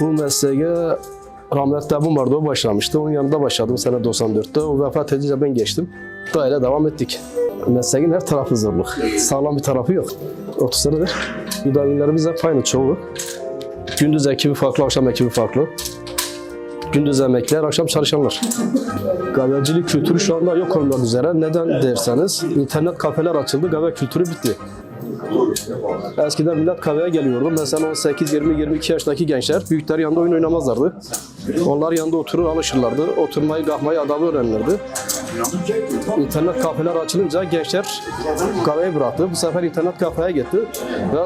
Bu mesleğe rahmetli abim vardı o başlamıştı. Onun yanında başladım sene 94'te. O vefat edince ben geçtim. Da öyle devam ettik. Mesleğin her tarafı zorluk. Sağlam bir tarafı yok. 30 senedir. Müdavimlerimiz hep aynı çoğu. Gündüz ekibi farklı, akşam ekibi farklı. Gündüz emekliler, akşam çalışanlar. Kahvecilik kültürü şu anda yok olmak üzere. Neden derseniz internet kafeler açıldı, kahve kültürü bitti. Eskiden millet kahveye geliyordu. Mesela 18, 20, 22 yaşındaki gençler büyükler yanında oyun oynamazlardı. Onlar yanında oturur alışırlardı. Oturmayı, kalkmayı, adabı öğrenirlerdi. İnternet kafeler açılınca gençler kahveyi bıraktı. Bu sefer internet kafeye gitti. Ve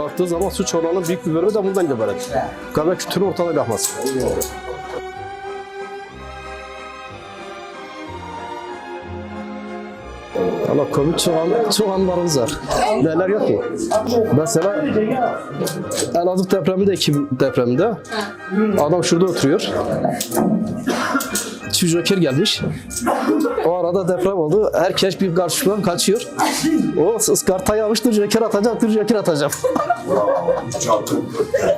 baktığı zaman suç oranının büyük bir bölümü de bundan ibaret. Kahve kültürü ortadan kalkmaz. Allah komik çok, an, çok anlarımız var. Neler yok ki? Mesela Elazığ depreminde, Ekim depreminde adam şurada oturuyor. Çift joker gelmiş. O arada deprem oldu. Herkes bir karşıdan kaçıyor. O ıskartayı almıştır, joker atacak, dur joker atacak.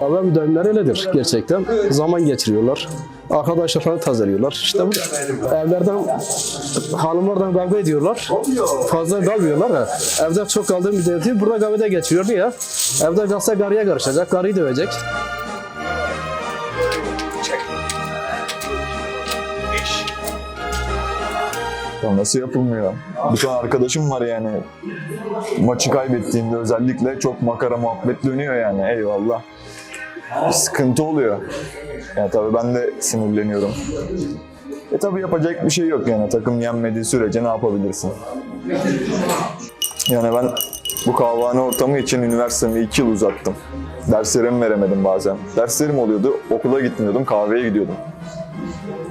Ama müdavimler öyledir gerçekten. Zaman geçiriyorlar. Arkadaşlarını tazeliyorlar. İşte bu evlerden hanımlardan kavga ediyorlar. Fazla kalmıyorlar ha. Evde çok kaldığı müddetçe burada kahvede geçiriyor ya. Evde kalsa karıya karışacak, karıyı dövecek. Ya nasıl yapılmıyor? Bir tane arkadaşım var yani. Maçı kaybettiğinde özellikle çok makara muhabbet dönüyor yani. Eyvallah. Sıkıntı oluyor. Yani tabii ben de sinirleniyorum. E tabii yapacak bir şey yok yani. Takım yenmediği sürece ne yapabilirsin? Yani ben bu kahvehane ortamı için üniversitemi 2 yıl uzattım. Derslerimi veremedim bazen. Derslerim oluyordu, okula gitmiyordum, kahveye gidiyordum.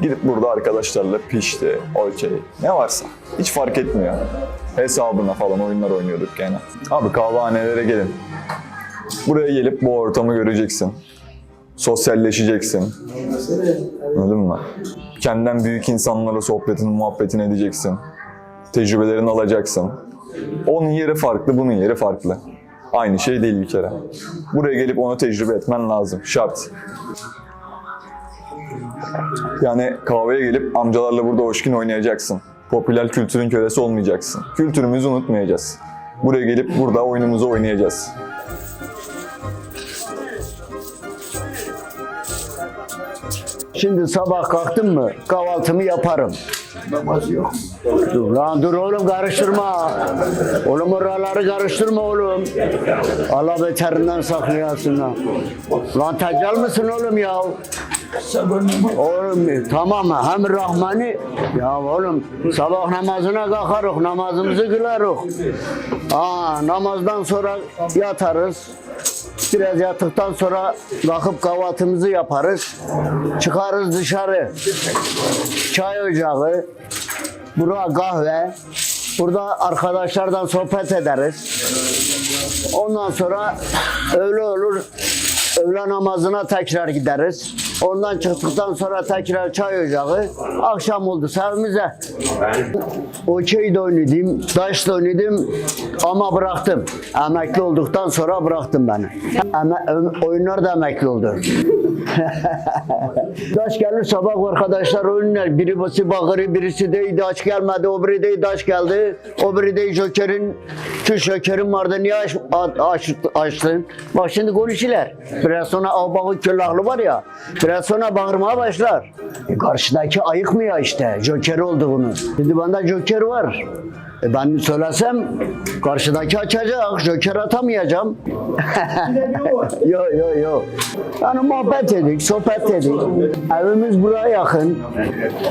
Gidip burada arkadaşlarla pişti, okey, ne varsa. Hiç fark etmiyor. Hesabına falan oyunlar oynuyorduk yani. Abi kahvehanelere gelin. Buraya gelip bu ortamı göreceksin. Sosyalleşeceksin. Anladın mı? Kendinden büyük insanlarla sohbetini, muhabbetini edeceksin. Tecrübelerini alacaksın. Onun yeri farklı, bunun yeri farklı. Aynı şey değil bir kere. Buraya gelip onu tecrübe etmen lazım. Şart. Yani kahveye gelip amcalarla burada hoşkin oynayacaksın. Popüler kültürün kölesi olmayacaksın. Kültürümüzü unutmayacağız. Buraya gelip burada oyunumuzu oynayacağız. Şimdi sabah kalktım mı kahvaltımı yaparım. Dur lan dur oğlum karıştırma. Oğlum oraları karıştırma oğlum. Allah beterinden saklayasın lan. Lan teccal mısın oğlum ya? Oğlum tamam? Hem Rahmani ya oğlum sabah namazına kalkarız, namazımızı kılarız. Aa, namazdan sonra yatarız. Biraz yattıktan sonra kalkıp kahvaltımızı yaparız. Çıkarız dışarı. Çay ocağı, burada kahve. Burada arkadaşlardan sohbet ederiz. Ondan sonra öğle olur. Öğle namazına tekrar gideriz. Ondan çıktıktan sonra tekrar çay ocağı. Akşam oldu evimize. Okey de oynadım, taş da oynadım ama bıraktım. Emekli olduktan sonra bıraktım beni. Eme- oyunlar da emekli oldu. Daş gelir sabah arkadaşlar oynuyor. Birisi bakırı, birisi de daş gelmedi, o biri de daş geldi. O biri de jokerin, şu jokerin vardı niye aç, aç, açtın? Bak şimdi konuşuyorlar. Biraz sonra Avbağ'ın külahlı var ya, biraz sonra bağırmaya başlar. E karşıdaki ayıkmıyor işte, joker olduğunu. Şimdi bende joker var. E ben söylesem karşıdaki açacak, joker atamayacağım. yo yo yo. Yani muhabbet edik, sohbet edik. Evimiz buraya yakın.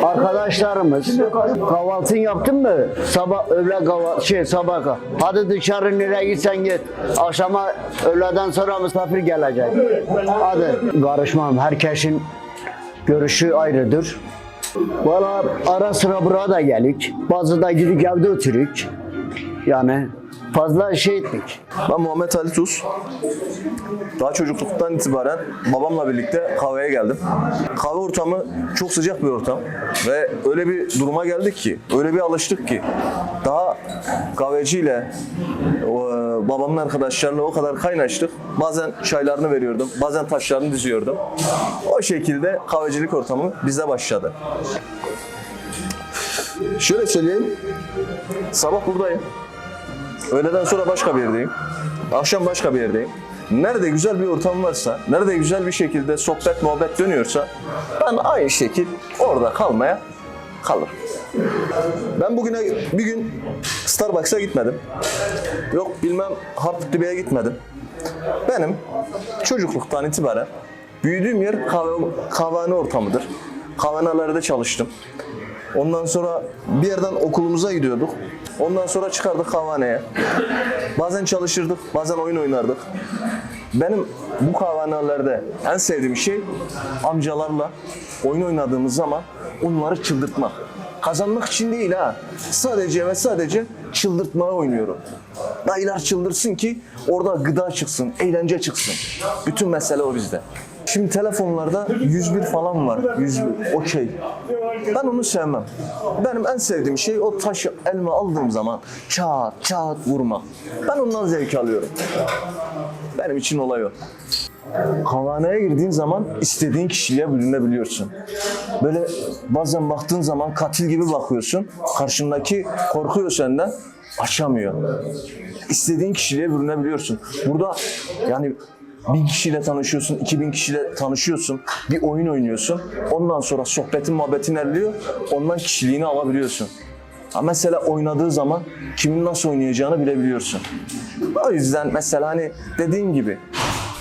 Arkadaşlarımız. Kahvaltını yaptın mı? Sabah öğle kahvaltı, şey sabah. Hadi dışarı nereye gitsen git. Akşama öğleden sonra misafir gelecek. Hadi karışmam. Herkesin görüşü ayrıdır. Valla ara sıra buraya da gelik. Bazı da gidip evde oturuk. Yani fazla şey ettik. Ben Muhammed Ali Tuz. Daha çocukluktan itibaren babamla birlikte kahveye geldim. Kahve ortamı çok sıcak bir ortam ve öyle bir duruma geldik ki, öyle bir alıştık ki daha kahveciyle babamın arkadaşlarıyla o kadar kaynaştık. Bazen çaylarını veriyordum, bazen taşlarını diziyordum. O şekilde kahvecilik ortamı bize başladı. Şöyle söyleyeyim, sabah buradayım. Öğleden sonra başka bir yerdeyim. Akşam başka bir yerdeyim. Nerede güzel bir ortam varsa, nerede güzel bir şekilde sohbet muhabbet dönüyorsa ben aynı şekil orada kalmaya kalırım. Ben bugüne bir gün Starbucks'a gitmedim. Yok bilmem Harp Dübe'ye gitmedim. Benim çocukluktan itibaren büyüdüğüm yer kahve, kahvehane ortamıdır. Kahvehanelerde çalıştım. Ondan sonra bir yerden okulumuza gidiyorduk. Ondan sonra çıkardık kahvehaneye. Bazen çalışırdık, bazen oyun oynardık. Benim bu kahvehanelerde en sevdiğim şey amcalarla oyun oynadığımız zaman onları çıldırtmak. Kazanmak için değil ha. Sadece ve sadece çıldırtmaya oynuyorum. Dayılar çıldırsın ki orada gıda çıksın, eğlence çıksın. Bütün mesele o bizde. Şimdi telefonlarda 101 falan var. 101, okey. Ben onu sevmem. Benim en sevdiğim şey o taşı elime aldığım zaman çat çat vurmak. Ben ondan zevk alıyorum. Benim için olay o. Kahvehaneye girdiğin zaman istediğin kişiliğe bürünebiliyorsun. Böyle bazen baktığın zaman katil gibi bakıyorsun. Karşındaki korkuyor senden, açamıyor. İstediğin kişiliğe bürünebiliyorsun. Burada yani bin kişiyle tanışıyorsun, iki bin kişiyle tanışıyorsun, bir oyun oynuyorsun. Ondan sonra sohbetin muhabbetin erliyor, ondan kişiliğini alabiliyorsun. Ha mesela oynadığı zaman kimin nasıl oynayacağını bilebiliyorsun. O yüzden mesela hani dediğim gibi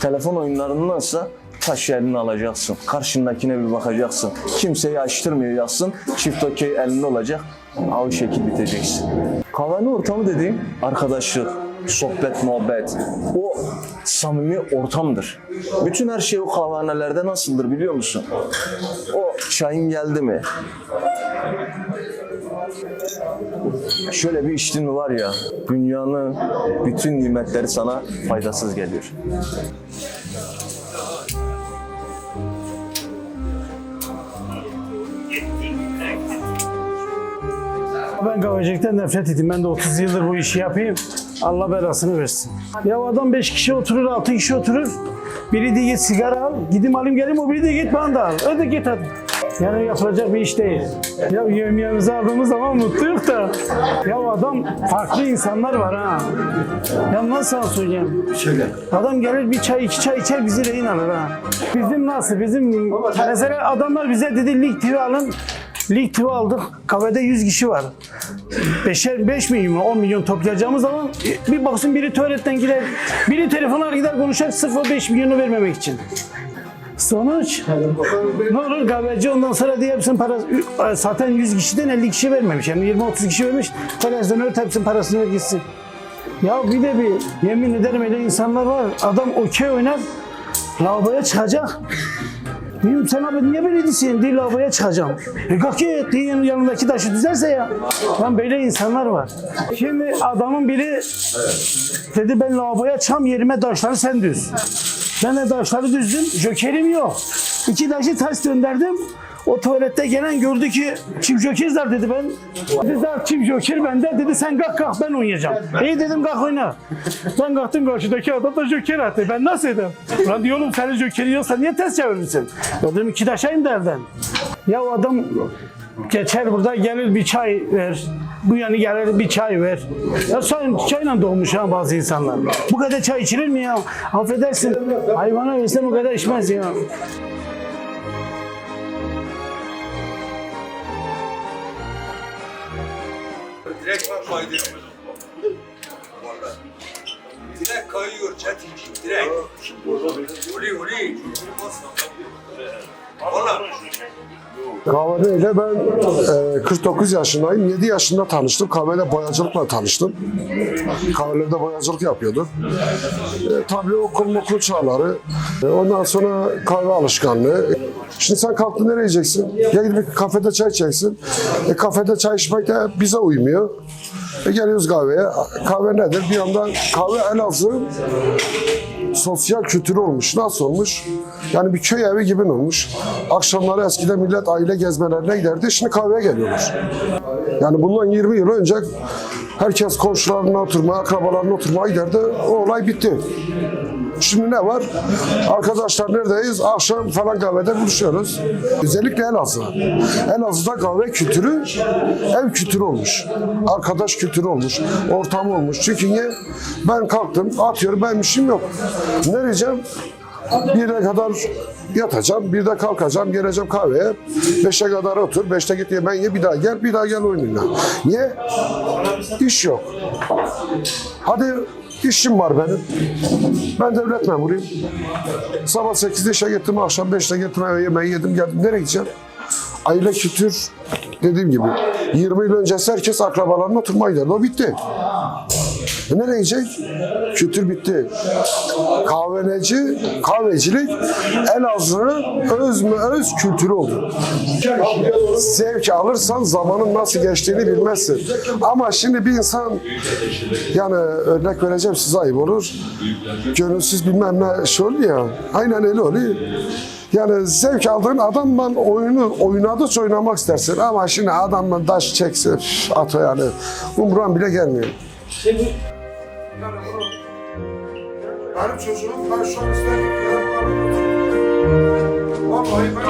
telefon oyunlarındansa taş elini alacaksın. Karşındakine bir bakacaksın. Kimseyi açtırmayacaksın. Çift okey elinde olacak. O şekil biteceksin. Kahvehane ortamı dediğim arkadaşlık, sohbet, muhabbet. O samimi ortamdır. Bütün her şey o kahvehanelerde nasıldır biliyor musun? O çayın geldi mi? Şöyle bir içtin var ya, dünyanın bütün nimetleri sana faydasız geliyor. Ben kahvecilikten nefret ettim. Ben de 30 yıldır bu işi yapayım. Allah belasını versin. Ya adam 5 kişi oturur, 6 kişi oturur. Biri de git sigara al, gidim alayım geleyim, o biri de git bana da al. Öde git hadi. Yani yapılacak bir iş değil. Ya yemeğimizi aldığımız zaman mutluyuz da. Ya adam farklı insanlar var ha. Ya nasıl söyleyeyim? Adam gelir bir çay iki çay içer bizi rehin alır ha. Bizim nasıl? Bizim mesela adamlar bize dedi lig TV alın. Lig TV aldık. Kahvede 100 kişi var. 5'er 5 milyon 10 milyon toplayacağımız zaman bir baksın biri tuvaletten gider. Biri telefona gider konuşacak sırf o 5 milyonu vermemek için. Sonuç ne olur kahveci ondan sonra diye hepsinin parası zaten 100 kişiden 50 kişi vermemiş. Yani 20-30 kişi vermiş. Televizyonu hepsinin parasını ver gitsin. Ya bir de bir yemin ederim öyle insanlar var. Adam okey oynar. Lavaboya çıkacak. Diyorum sen abi niye böyle değilsin? Değil lavaboya çıkacağım. E kalk git. Diyelim yanındaki taşı düzerse ya. Lan böyle insanlar var. Şimdi adamın biri dedi ben lavaboya çıkam yerime taşları sen düz. Ben de taşları düzdüm. Jokerim yok. İki taşı ters döndürdüm. O tuvalette gelen gördü ki çift jokerizler dedi ben. Dedi zaten çift joker bende. Dedi sen kalk kalk ben oynayacağım. İyi dedim kalk oyna. Ben kalktım karşıdaki adam da joker attı. Ben nasıl edeyim? Lan diyorum senin jokerin yoksa niye ters çevirmişsin? Ya dedim iki taşayım derden. Ya o adam geçer burada gelir bir çay ver. Bu yani gelir bir çay ver. Ya sen çayla doğmuş ha bazı insanlar. Bu kadar çay içilir mi ya? Affedersin. Hayvana versen bu kadar içmez ya. Direkt kayıyor. Vallahi. Direkt. Uli uli. Kahvede ile ben e, 49 yaşındayım. 7 yaşında tanıştım. Kahvede boyacılıkla tanıştım. Kahvelerde boyacılık yapıyordum. E, tabii okul okul çağları. E, ondan sonra kahve alışkanlığı. Şimdi sen kalktın nereye yiyeceksin? Ya gidip kafede çay içeceksin. E, kafede çay içmek de bize uymuyor. E, geliyoruz kahveye. Kahve nedir? Bir yandan kahve Elazığ sosyal kültürü olmuş. Nasıl olmuş? Yani bir köy evi gibi olmuş. Akşamları eskiden millet aile gezmelerine giderdi. Şimdi kahveye geliyorlar. Yani bundan 20 yıl önce Herkes komşularına oturmaya, akrabalarına oturmaya giderdi. O olay bitti. Şimdi ne var? Arkadaşlar neredeyiz? Akşam falan kahvede buluşuyoruz. Özellikle Elazığ. Elazığ'da kahve kültürü ev kültürü olmuş. Arkadaş kültürü olmuş. Ortam olmuş. Çünkü niye? Ben kalktım, atıyorum benim işim yok. Ne diyeceğim? Birine kadar yatacağım, bir de kalkacağım, geleceğim kahveye. Beşe kadar otur, beşte git yemeği ye, bir daha gel, bir daha gel oyununa. Niye? İş yok. Hadi işim var benim. Ben devlet memuruyum. Sabah 8'de işe gittim, akşam 5'te gittim eve yemeği yedim, geldim. Nereye gideceğim? Aile kültür dediğim gibi 20 yıl öncesi herkes akrabalarına oturmaya giderdi. O bitti. E nereye gidecek? Kültür bitti. Kahveneci, kahvecilik Elazığ'ın öz mü öz kültürü oldu. Zevk alırsan zamanın nasıl geçtiğini bilmezsin. Ama şimdi bir insan yani örnek vereceğim size ayıp olur. Gönülsüz bilmem ne şey oluyor ya. Aynen öyle oluyor. Yani zevk aldığın adamla oyunu oynadıkça oynamak istersin ama şimdi adamla taş çekse at yani umran bile gelmiyor. Benim çocuğum ben şu an isterim. Vallahi ben